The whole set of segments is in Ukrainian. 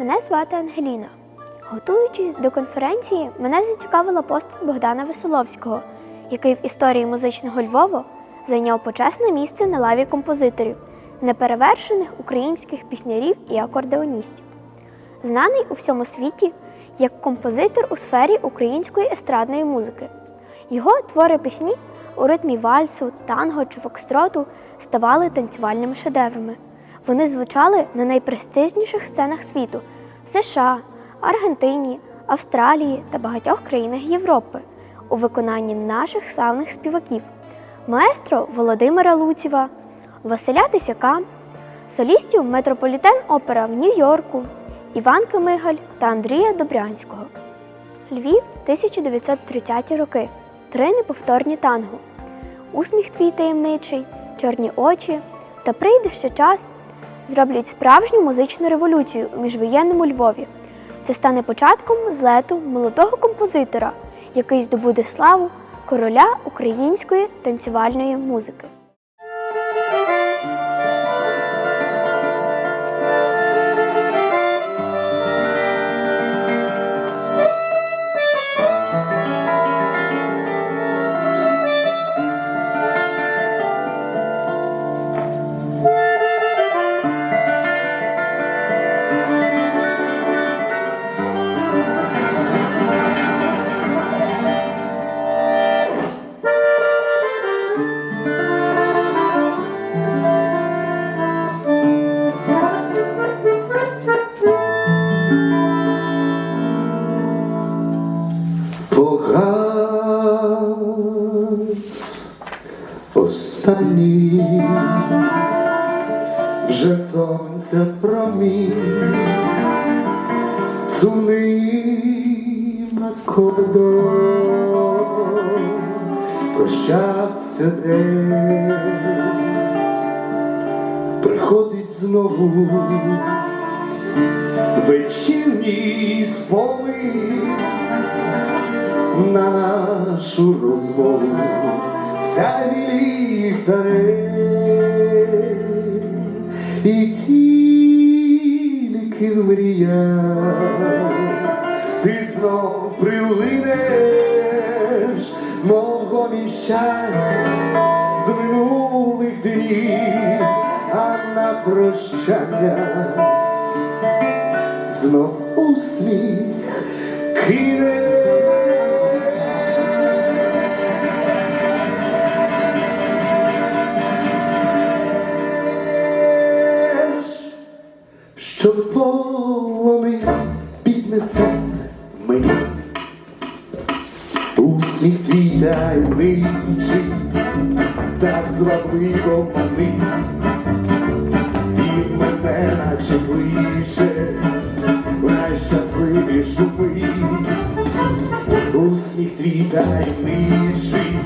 Мене звати Ангеліна. Готуючись до конференції, мене зацікавила постать Богдана Веселовського, який в історії музичного Львова зайняв почесне місце на лаві композиторів, неперевершених українських піснярів і акордеоністів. Знаний у всьому світі як композитор у сфері української естрадної музики. Його твори пісні у ритмі вальсу, танго чи фокстроту ставали танцювальними шедеврами. Вони звучали на найпрестижніших сценах світу в США, Аргентині, Австралії та багатьох країнах Європи у виконанні наших славних співаків маестро Володимира Луціва, Василя Тисяка, солістів Метрополітен Опера в Нью-Йорку, Іван Кимигаль та Андрія Добрянського. Львів 1930 роки. Три неповторні танго. Усміх твій таємничий, чорні очі та прийде ще час зроблять справжню музичну революцію у міжвоєнному Львові. Це стане початком злету молодого композитора, який здобуде славу короля української танцювальної музики. Погас останній вже сонця промінь сумним акордом прощався день, приходить знову вечірній спомин нашу розмову. Вся ліхтарем і тільки в мріях. Ти знов прилинеш мого щастя з минулих днів, а на прощання знов усміх кине. Полони бідне серце мені, усміх твій таємничий, так звабливо манить, і мене наче кличе найщасливішу мить. Усміх твій таємничий,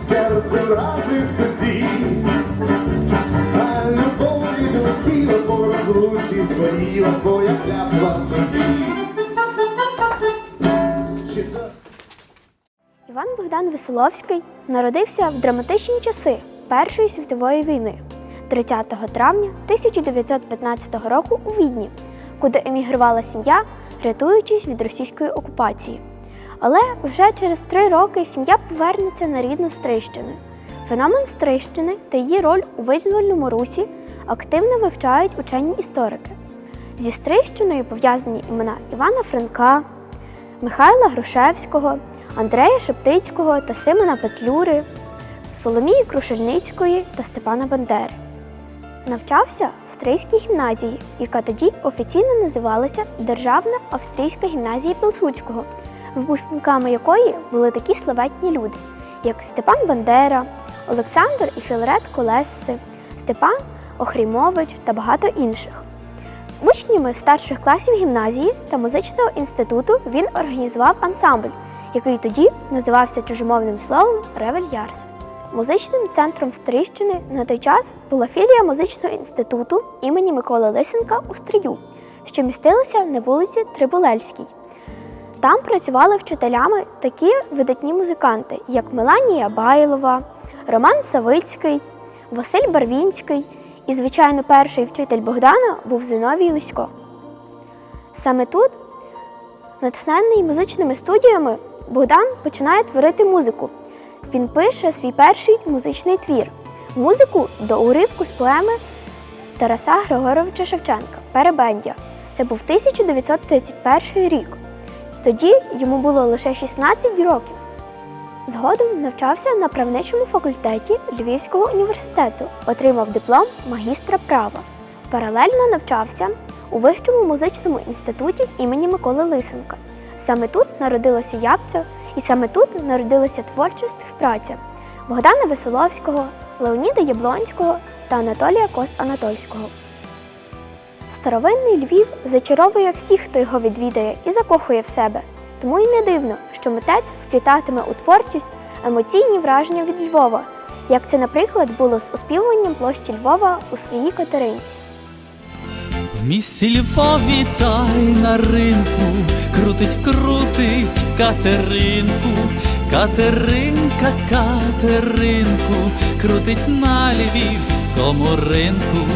серце вразив тоді, розлуці, згоріла твоя клятва? Іван Богдан Веселовський народився в драматичні часи Першої світової війни 30 травня 1915 року у Відні, куди емігрувала сім'я, рятуючись від російської окупації. Але вже через три роки сім'я повернеться на рідну Стрищину. Феномен Стрищини та її роль у визвольному русі активно вивчають учені історики. Зі Стрищиною пов'язані імена Івана Франка, Михайла Грушевського, Андрея Шептицького та Симона Петлюри, Соломії Крушельницької та Степана Бандери. Навчався в Стрийській гімназії, яка тоді офіційно називалася Державна австрійська гімназія Пілсудського, випускниками якої були такі славетні люди, як Степан Бандера, Олександр і Філарет Колесси, Степан Охрімович та багато інших. З учнями старших класів гімназії та музичного інституту він організував ансамбль, який тоді називався чужомовним словом Ревельярс. Музичним центром Стрищини на той час була філія музичного інституту імені Миколи Лисенка у Стрию, що містилася на вулиці Трибулельській. Там працювали вчителями такі видатні музиканти, як Меланія Байлова, Роман Савицький, Василь Барвінський і, звичайно, перший вчитель Богдана був Зиновій Лисько. Саме тут, натхнений музичними студіями, Богдан починає творити музику. Він пише свій перший музичний твір музику до уривку з поеми Тараса Григоровича Шевченка Перебендя. Це був 1931 рік. Тоді йому було лише 16 років. Згодом навчався на правничому факультеті Львівського університету, отримав диплом магістра права. Паралельно навчався у Вищому музичному інституті імені Миколи Лисенка. Саме тут народилося Ябця, і саме тут народилася творча співпраця Богдана Веселовського, Леоніда Яблонського та Анатолія Кос-Анатольського. Старовинний Львів зачаровує всіх, хто його відвідає, і закохує в себе. Тому й не дивно, що митець вплітатиме у творчість емоційні враження від Львова, як це, наприклад, було з оспівуванням площі Львова у своїй Катеринці. В місті Львові та на ринку крутить, крутить Катеринку, Катеринка, Катеринку, крутить на львівському ринку,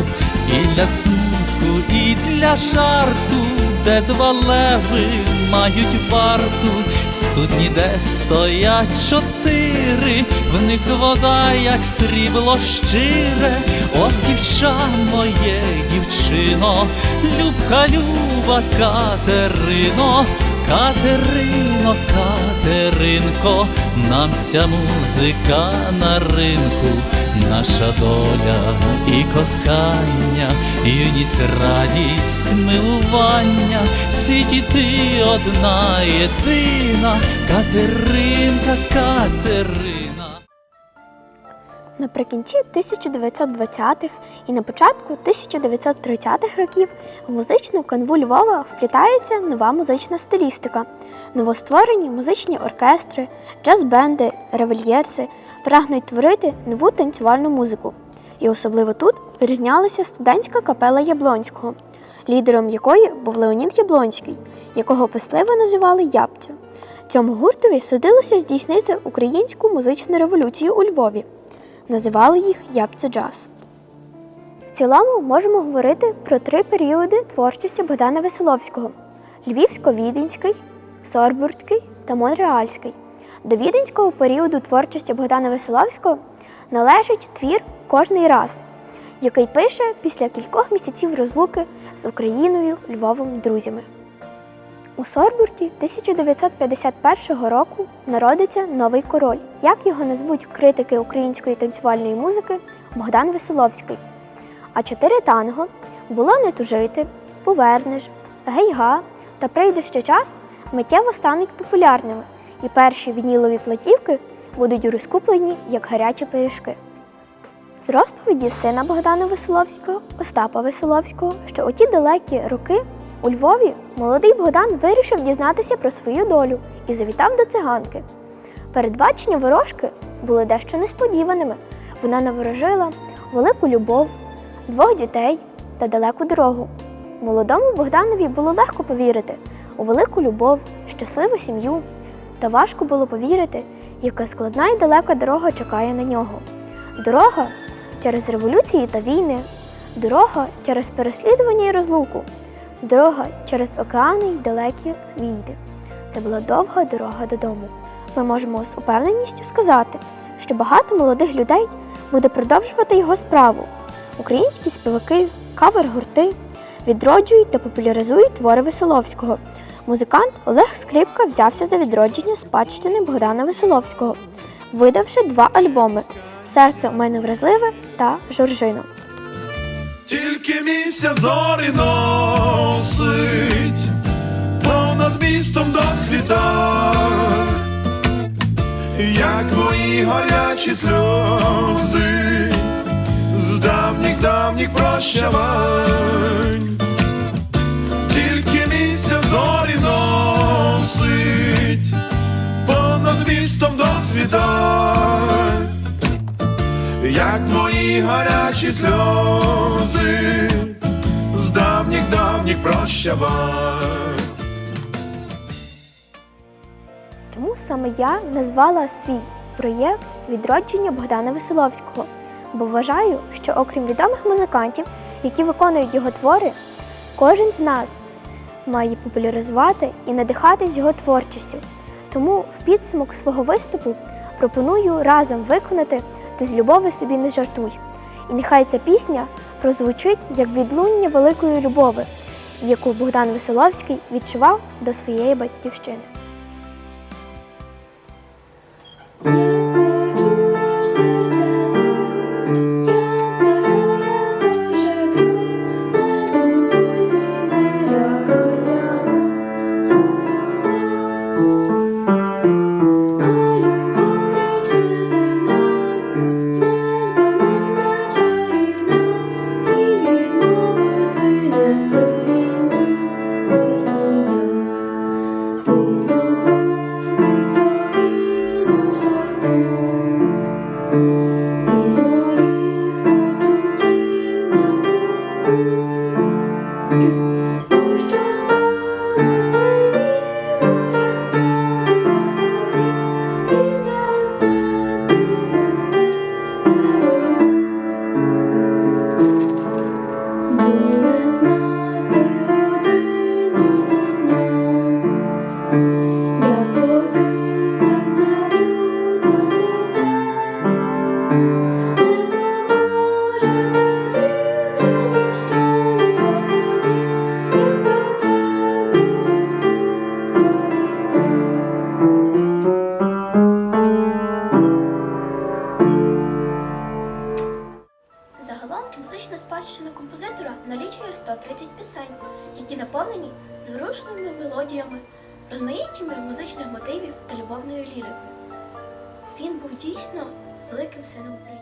і для смутку, і для жарту, де два леви мають варту, студні, де стоять чотири, в них вода, як срібло щире, ох, дівча моє дівчино, любка, люба Катерино, Катерино, Катеринко, нам ця музика на ринку, наша доля і кохання, юність, радість, милування, всі діти одна єдина, Катеринка, Катерина. Наприкінці 1920-х і на початку 1930-х років в музичну канву Львова вплітається нова музична стилістика, новостворені музичні оркестри, джаз-бенди, ревельєрси прагнуть творити нову танцювальну музику. І особливо тут вирізнялася студентська капела Яблонського, лідером якої був Леонід Яблонський, якого писливо називали Ябця. Цьому гуртові судилося здійснити українську музичну революцію у Львові. Називали їх Ябця Джаз. В цілому можемо говорити про три періоди творчості Богдана Веселовського: Львівсько-Віденський, Сорбуртський та Монреальський. До віденського періоду творчості Богдана Веселовського належить твір Кожний раз, який пише після кількох місяців розлуки з Україною, Львовом, друзями. У Сорбурті 1951 року народиться новий король, як його назвуть критики української танцювальної музики Богдан Веселовський. А чотири танго було не тужити, повернеш, гейга та прийде ще час миттєво стануть популярними, і перші вінілові платівки будуть розкуплені як гарячі пиріжки. З розповіді сина Богдана Веселовського, Остапа Веселовського, що у ті далекі роки у Львові молодий Богдан вирішив дізнатися про свою долю і завітав до циганки. Передбачення ворожки були дещо несподіваними. Вона наворожила велику любов, двох дітей та далеку дорогу. Молодому Богданові було легко повірити у велику любов, щасливу сім'ю, та важко було повірити, яка складна і далека дорога чекає на нього. Дорога через революції та війни, дорога через переслідування і розлуку, дорога через океани й далекі війни. Це була довга дорога додому. Ми можемо з упевненістю сказати, що багато молодих людей буде продовжувати його справу. Українські співаки, кавер-гурти відроджують та популяризують твори Веселовського. Музикант Олег Скрипка взявся за відродження спадщини Богдана Веселовського, видавши два альбоми Серце у мене вразливе та Жоржино. Тільки місяць зорі носить понад містом до світа, як твої гарячі сльози з давніх давніх прощавань, тільки місяць зорі носить понад містом до світа як мої гарячі сльози, з давніх давніх прощавай. Тому саме я назвала свій проєкт відродження Богдана Веселовського, бо вважаю, що окрім відомих музикантів, які виконують його твори, кожен з нас має популяризувати і надихатись його творчістю. Тому в підсумок свого виступу пропоную разом виконати ти з любови собі не жартуй. І нехай ця пісня прозвучить як відлуння великої любови, яку Богдан Веселовський відчував до своєї батьківщини. Автора налічує 130 пісень, які наповнені зворушеними мелодіями, розмаїттями музичних мотивів та любовною лірикою. Він був дійсно великим сином України.